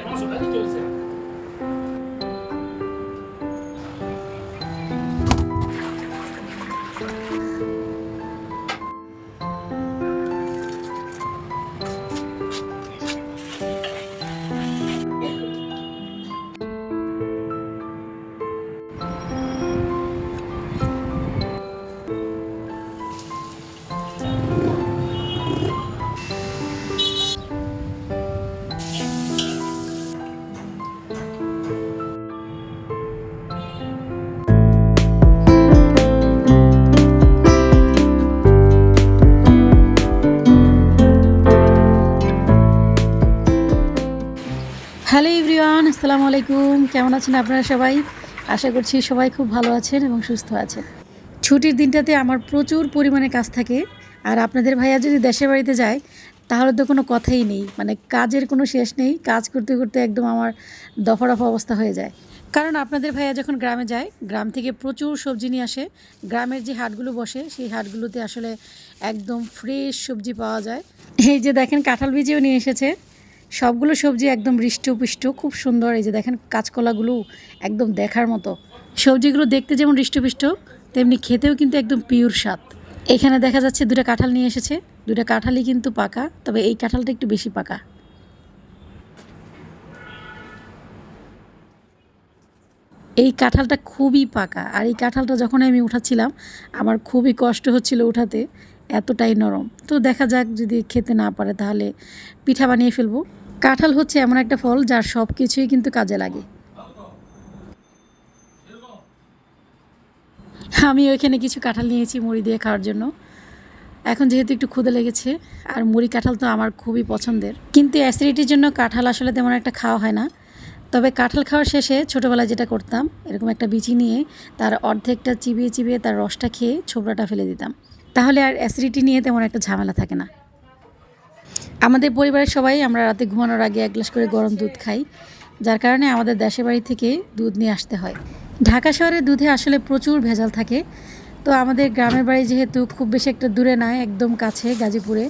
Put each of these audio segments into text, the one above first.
ねマンション大体今日すよ。আসসালামু আলাইকুম। কেমন আছেন আপনারা সবাই? আশা করছি সবাই খুব ভালো আছেন এবং সুস্থ আছেন। ছুটির দিনটাতে আমার প্রচুর পরিমাণে কাজ থাকে। আর আপনাদের ভাইয়া যদি দেশের বাড়িতে যায়, তাহলে তো কোনো কথাই নেই। মানে কাজের কোনো শেষ নেই। কাজ করতে করতে একদম আমার দফা রফা অবস্থা হয়ে যায়। কারণ আপনাদের ভাইয়া যখন গ্রামে যায়, গ্রাম থেকে প্রচুর সবজি নিয়ে আসে। গ্রামের যে হাটগুলো বসে, সেই হাটগুলোতে আসলে একদম ফ্রেশ সবজি পাওয়া যায়। এই যে দেখেন, কাঁঠাল বীজেও নিয়ে এসেছে। সবগুলো সবজি একদম হৃষ্টপুষ্ট, খুব সুন্দর। এই যে দেখেন কাঁচকলাগুলো একদম দেখার মতো। সবজিগুলো দেখতে যেমন হৃষ্টপুষ্ট, তেমনি খেতেও কিন্তু একদম পিওর স্বাদ। এখানে দেখা যাচ্ছে দুটো কাঁঠাল নিয়ে এসেছে। দুটো কাঁঠালই কিন্তু পাকা, তবে এই কাঁঠালটা একটু বেশি পাকা। এই কাঁঠালটা খুবই পাকা, আর এই কাঁঠালটা যখন আমি উঠাচ্ছিলাম, আমার খুবই কষ্ট হচ্ছিল উঠাতে, এতটাই নরম। তো দেখা যাক যদি খেতে না পারে, তাহলে পিঠা বানিয়ে ফেলব। কাঁঠাল হচ্ছে এমন একটা ফল যার সব কিছুই কিন্তু কাজে লাগে। আমি ওইখানে কিছু কাঁঠাল নিয়েছি মুড়ি দিয়ে খাওয়ার জন্য। এখন যেহেতু একটু ক্ষুদে লেগেছে, আর মুড়ি কাঁঠাল তো আমার খুবই পছন্দের। কিন্তু অ্যাসিডিটির জন্য কাঁঠাল আসলে তেমন একটা খাওয়া হয় না। তবে কাঁঠাল খাওয়ার শেষে ছোটোবেলায় যেটা করতাম, এরকম একটা বিচি নিয়ে তার অর্ধেকটা চিবিয়ে চিবিয়ে তার রসটা খেয়ে ছোবড়াটা ফেলে দিতাম। তাহলে আর অ্যাসিডিটি নিয়ে তেমন একটা ঝামেলা থাকে না। আমাদের পরিবারের সবাই আমরা রাতে ঘুমানোর আগে এক গ্লাস করে গরম দুধ খাই, যার কারণে আমাদের দেশের বাড়ি থেকে দুধ নিয়ে আসতে হয়। ঢাকা শহরে দুধে আসলে প্রচুর ভেজাল থাকে, তো আমাদের গ্রামের বাড়ি যেহেতু খুব বেশি একটা দূরে নয়, একদম কাছে গাজীপুরে,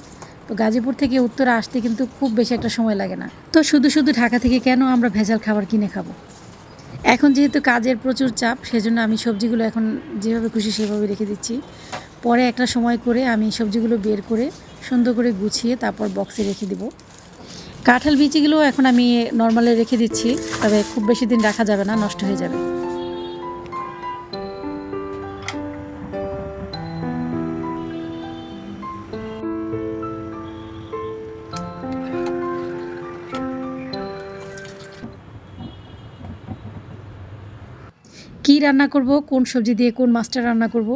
তো গাজীপুর থেকে উত্তরে আসতে কিন্তু খুব বেশি একটা সময় লাগে না। তো শুধু শুধু ঢাকা থেকে কেন আমরা ভেজাল খাবার কিনে খাব? এখন যেহেতু কাজের প্রচুর চাপ, সেজন্য আমি সবজিগুলো এখন যেভাবে খুশি সেভাবে রেখে দিচ্ছি। পরে একটা সময় করে আমি সবজিগুলো বের করে সুন্দর করে গুছিয়ে তারপর বক্সে রেখে দিব। কাঁঠাল বিচিগুলো এখন আমি নর্মালে রেখে দিচ্ছি, তবে খুব বেশি দিন রাখা যাবে না, নষ্ট হয়ে যাবে। কী রান্না করব, কোন সবজি দিয়ে কোন মাছটা রান্না করব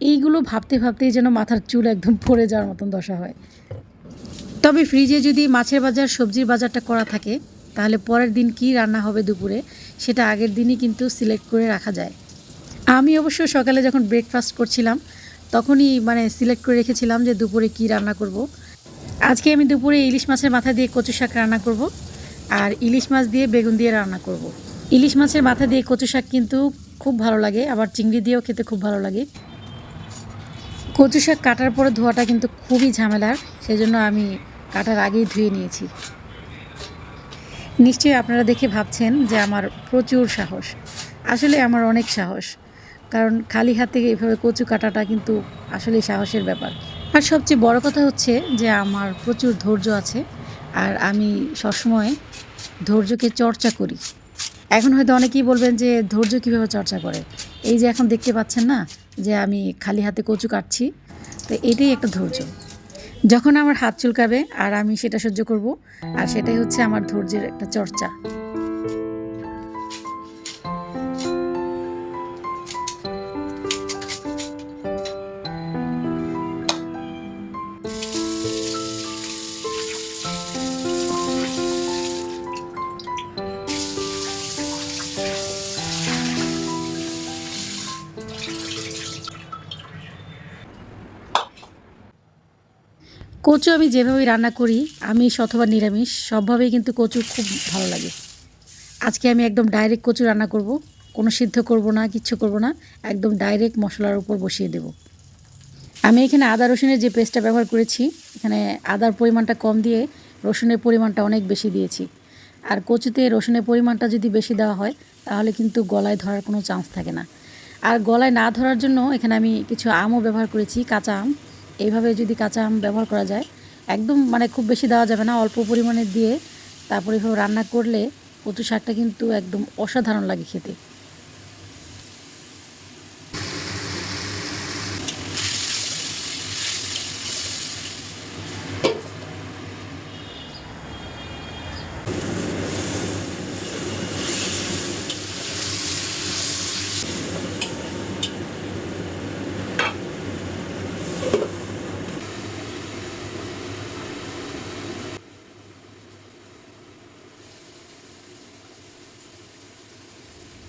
এইগুলো ভাবতে ভাবতেই যেন মাথার চুল একদম পড়ে যাওয়ার মতন দশা হয় তবে ফ্রিজে যদি মাছের বাজার, সবজির বাজারটা করা থাকে, তাহলে পরের দিন কি রান্না হবে দুপুরে, সেটা আগের দিনই কিন্তু সিলেক্ট করে রাখা যায় আমি অবশ্য সকালে যখন ব্রেকফাস্ট করছিলাম, তখনই মানে সিলেক্ট করে রেখেছিলাম যে দুপুরে কি রান্না করব। আজকে আমি দুপুরে ইলিশ মাছের মাথা দিয়ে কচু শাক রান্না করব আর ইলিশ মাছ দিয়ে বেগুন দিয়ে রান্না করব। ইলিশ মাছের মাথা দিয়ে কচু শাক কিন্তু খুব ভালো লাগে, আবার চিংড়ি দিয়েও খেতে খুব ভালো লাগে কচু শাক কাটার পরে ধোয়াটা কিন্তু খুবই ঝামেলার, সেজন্য আমি কাটার আগেই ধুয়ে নিয়েছি। নিশ্চয়ই আপনারা দেখে ভাবছেন যে আমার প্রচুর সাহস। আসলে আমার অনেক সাহস, কারণ খালি হাতে এভাবে কচু কাটাটা কিন্তু আসলে সাহসের ব্যাপার। আর সবচেয়ে বড় কথা হচ্ছে যে আমার প্রচুর ধৈর্য আছে, আর আমি সবসময় ধৈর্যকে চর্চা করি। এখন হয়তো অনেকেই বলবেন যে ধৈর্য কীভাবে চর্চা করে? এই যে এখন দেখতে পাচ্ছেন না যে আমি খালি হাতে কচু কাটছি। তো এটাই একটা ধৈর্য। যখন আমার হাত চুলকাবে আর আমি সেটা সহ্য করব, আর সেটাই হচ্ছে আমার ধৈর্যের একটা চর্চা। কচু আমি যেভাবেই রান্না করি, আমিষ অথবা নিরামিষ, সবভাবেই কিন্তু কচু খুব ভালো লাগে। আজকে আমি একদম ডাইরেক্ট কচু রান্না করব, কোনো সিদ্ধ করব না, কিচ্ছু করব না, একদম ডাইরেক্ট মশলার উপর বসিয়ে দেব। আমি এখানে আদা রসুনের যে পেস্টটা ব্যবহার করেছি, এখানে আদার পরিমাণটা কম দিয়ে রসুনের পরিমাণটা অনেক বেশি দিয়েছি। আর কচুতে রসুনের পরিমাণটা যদি বেশি দেওয়া হয়, তাহলে কিন্তু গলায় ধরার কোনো চান্স থাকে না। আর গলায় না ধরার জন্য এখানে আমি কিছু আমও ব্যবহার করেছি, কাঁচা আম। এইভাবে যদি কাঁচা আম ব্যবহার করা যায়, একদম মানে খুব বেশি দেওয়া যাবে না, অল্প পরিমাণে দিয়ে তারপরে এভাবে রান্না করলে কচু শাকটা কিন্তু একদম অসাধারণ লাগে খেতে।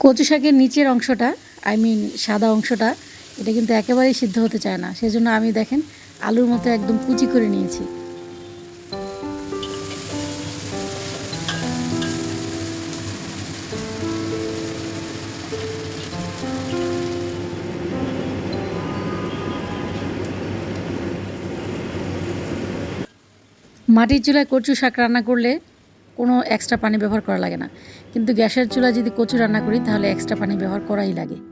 কচু শাকের নিচের অংশটা আই মিন সাদা অংশটা, এটা কিন্তু একেবারেই সিদ্ধ হতে চায় না। সেজন্য আমি দেখেন আলুর মতো একদম কুচি করে নিয়েছি। মাটির চুলায় কচু শাক রান্না করলে কোনো এক্সট্রা পানি ব্যবহার করা লাগে না। কিন্তু গ্যাসের চুলা যদি কচু রান্না করি, তাহলে এক্সট্রা পানি ব্যবহার করাই লাগে।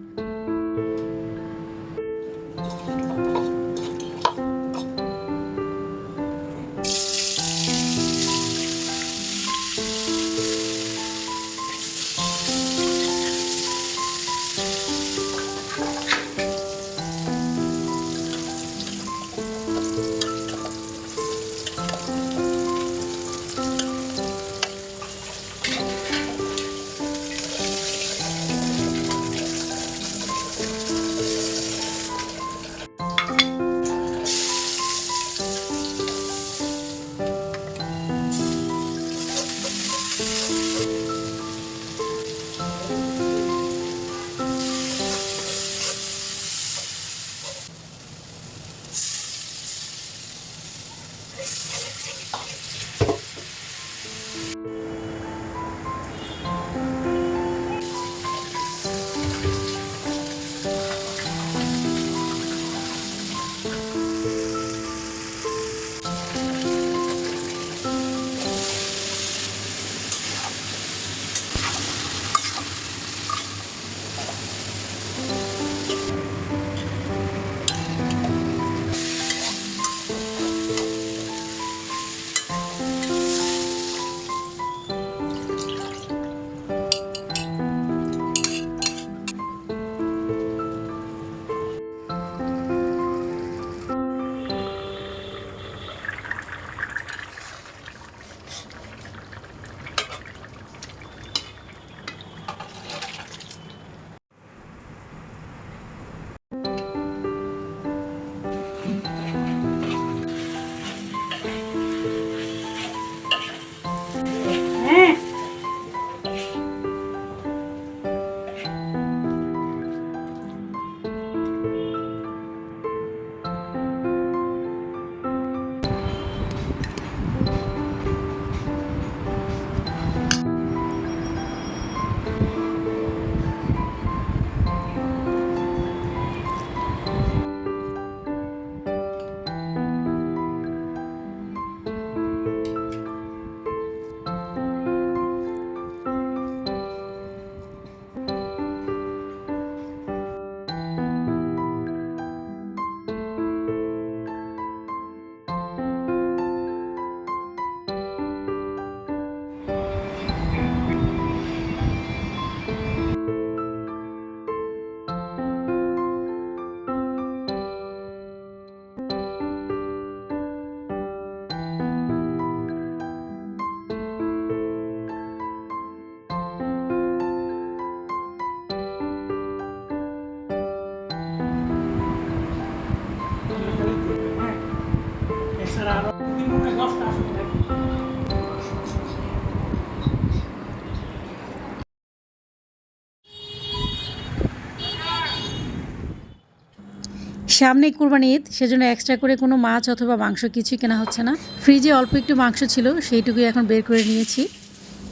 সামনে কুরবানি ঈদ, সেজন্য এক্সট্রা করে কোনো মাছ অথবা মাংস কিছুই কেনা হচ্ছে না ফ্রিজে অল্প একটু মাংস ছিল, সেইটুকুই এখন বের করে নিয়েছি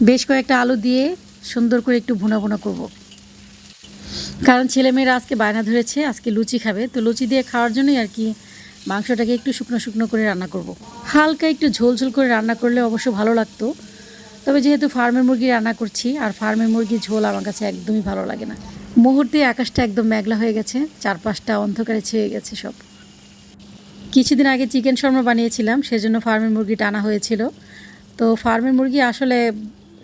বেশ কয়েকটা আলু দিয়ে সুন্দর করে একটু ভুনা ভুনা করব। কারণ ছেলেমেয়েরা আজকে বায়না ধরেছে, আজকে লুচি খাবে, তো লুচি দিয়ে খাওয়ার জন্যই আর কি মাংসটাকে একটু শুকনো শুকনো করে রান্না করব। হালকা একটু ঝোল ঝোল করে রান্না করলে অবশ্য ভালো লাগতো, তবে যেহেতু ফার্মের মুরগি রান্না করছি, আর ফার্মের মুরগির ঝোল আমার কাছে একদমই ভালো লাগে না মুহূর্তে আকাশটা একদম মেঘলা হয়ে গেছে, চারপাশটা অন্ধকারে ছেয়ে গেছে সব। কিছুদিন আগে চিকেন শর্মা বানিয়েছিলাম, সেজন্য ফার্মের মুরগিটা আনা হয়েছিল। তো ফার্মের মুরগি আসলে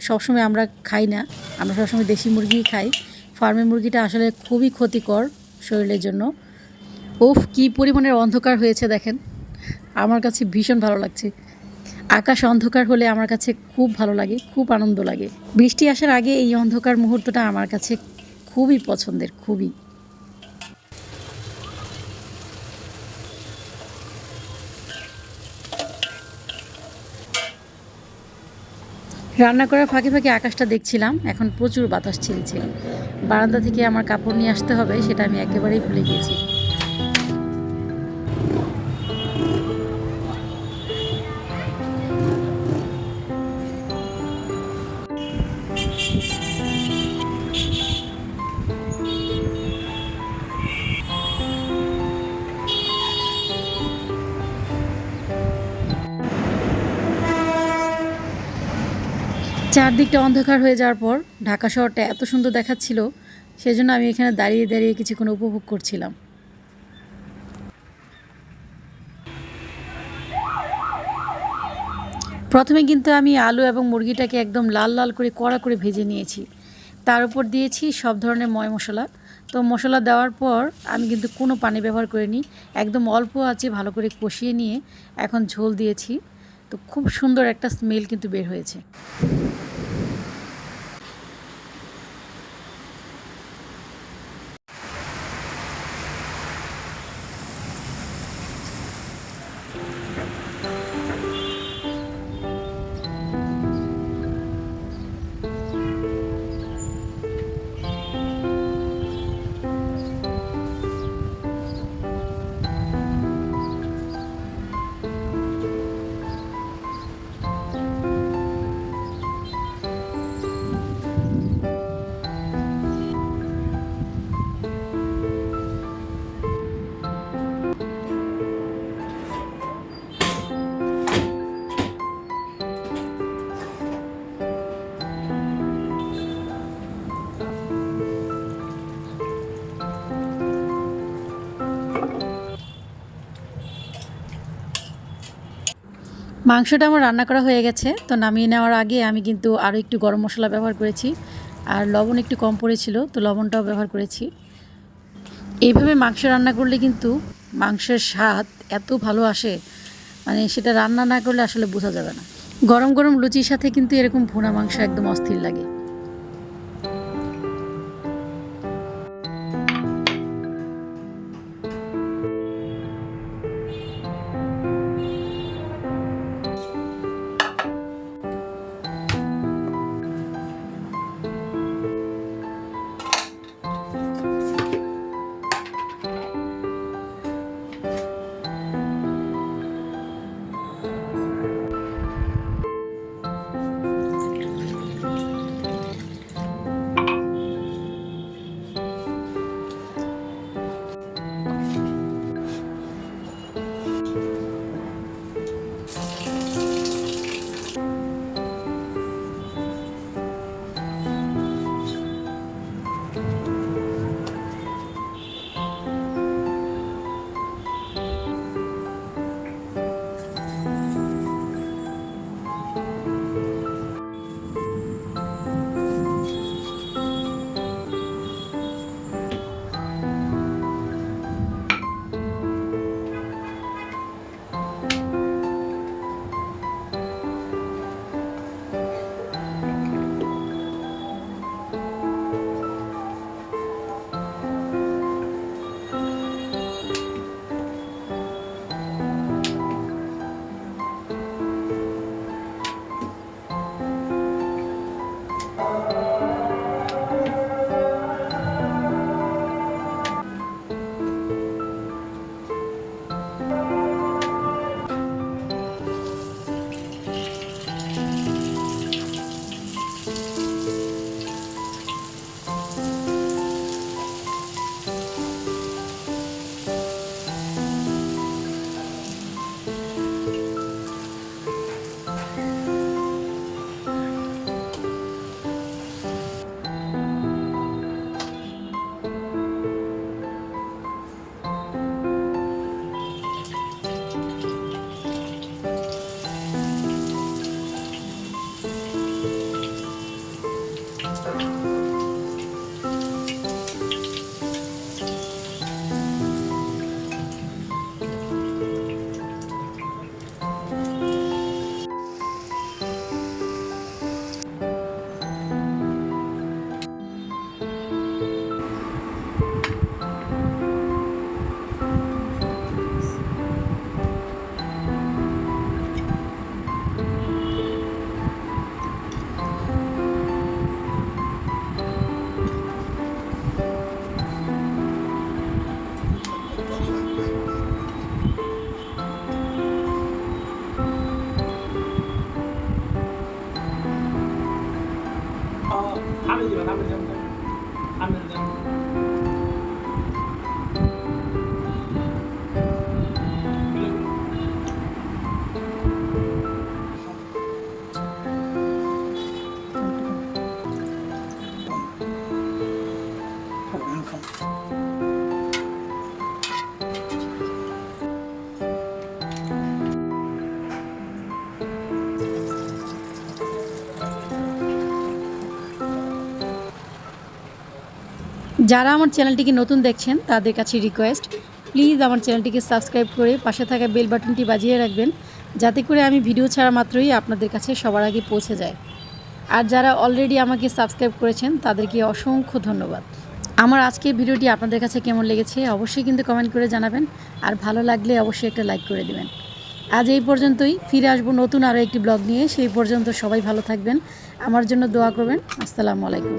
সবসময় আমরা খাই না, আমরা সবসময় দেশি মুরগি খাই। ফার্মের মুরগিটা আসলে খুবই ক্ষতিকর শরীরের জন্য। ওফ, কি পরিমাণের অন্ধকার হয়েছে দেখেন। আমার কাছে ভীষণ ভালো লাগছে। আকাশ অন্ধকার হলে আমার কাছে খুব ভালো লাগে, খুব আনন্দ লাগে। বৃষ্টি আসার আগে এই অন্ধকার মুহূর্তটা আমার কাছে খুবই পছন্দের, খুবই। রান্না করার ফাঁকে ফাঁকে আকাশটা দেখছিলাম, এখন প্রচুর বাতাস ছিলছে বারান্দা থেকে আমার কাপড় নিয়ে আসতে হবে, সেটা আমি একেবারেই ভুলে গিয়েছি। চারদিকটা অন্ধকার হয়ে যাওয়ার পর ঢাকা শহরটা এত সুন্দর দেখাচ্ছিল, সেজন্য আমি এখানে দাঁড়িয়ে দাঁড়িয়ে কিছুক্ষণ উপভোগ করছিলাম। প্রথমে কিন্তু আমি আলু এবং মুরগিটাকে একদম লাল লাল করে কড়া করে ভেজে নিয়েছি। তার উপর দিয়েছি সব ধরনের ময় মশলা। তো মশলা দেওয়ার পর আমি কিন্তু কোনো পানি ব্যবহার করিনি, একদম অল্প আছে ভালো করে কষিয়ে নিয়ে এখন ঝোল দিয়েছি। তো খুব সুন্দর একটা স্মেল কিন্তু বের হয়েছে। মাংসটা আমার রান্না করা হয়ে গেছে, তো নামিয়ে নেওয়ার আগে আমি কিন্তু আরও একটু গরম মশলা ব্যবহার করেছি। আর লবণ একটু কম পড়েছিল, তো লবণটাও ব্যবহার করেছি। এইভাবে মাংস রান্না করলে কিন্তু মাংসের স্বাদ এত ভালো আসে মানে সেটা রান্না না করলে আসলে বোঝা যাবে না। গরম গরম লুচির সাথে কিন্তু এরকম ভুনা মাংস একদম অস্থির লাগে। যারা আমার চ্যানেলটিকে নতুন দেখছেন, তাদের কাছে রিকোয়েস্ট প্লিজ আমার চ্যানেলটিকে সাবস্ক্রাইব করে পাশে থাকা বেল বাটনটি বাজিয়ে রাখবেন, যাতে করে আমি ভিডিও ছাড়া মাত্রই আপনাদের কাছে সবার আগে পৌঁছে যায়। আর যারা অলরেডি আমাকে সাবস্ক্রাইব করেছেন, তাদেরকে অসংখ্য ধন্যবাদ। আমার আজকের ভিডিওটি আপনাদের কাছে কেমন লেগেছে, অবশ্যই কিন্তু কমেন্ট করে জানাবেন, আর ভালো লাগলে অবশ্যই একটা লাইক করে দেবেন। আজ এই পর্যন্তই, ফিরে আসব নতুন আরও একটি ব্লগ নিয়ে, সেই পর্যন্ত সবাই ভালো থাকবেন, আমার জন্য দোয়া করবেন, আসসালামু আলাইকুম।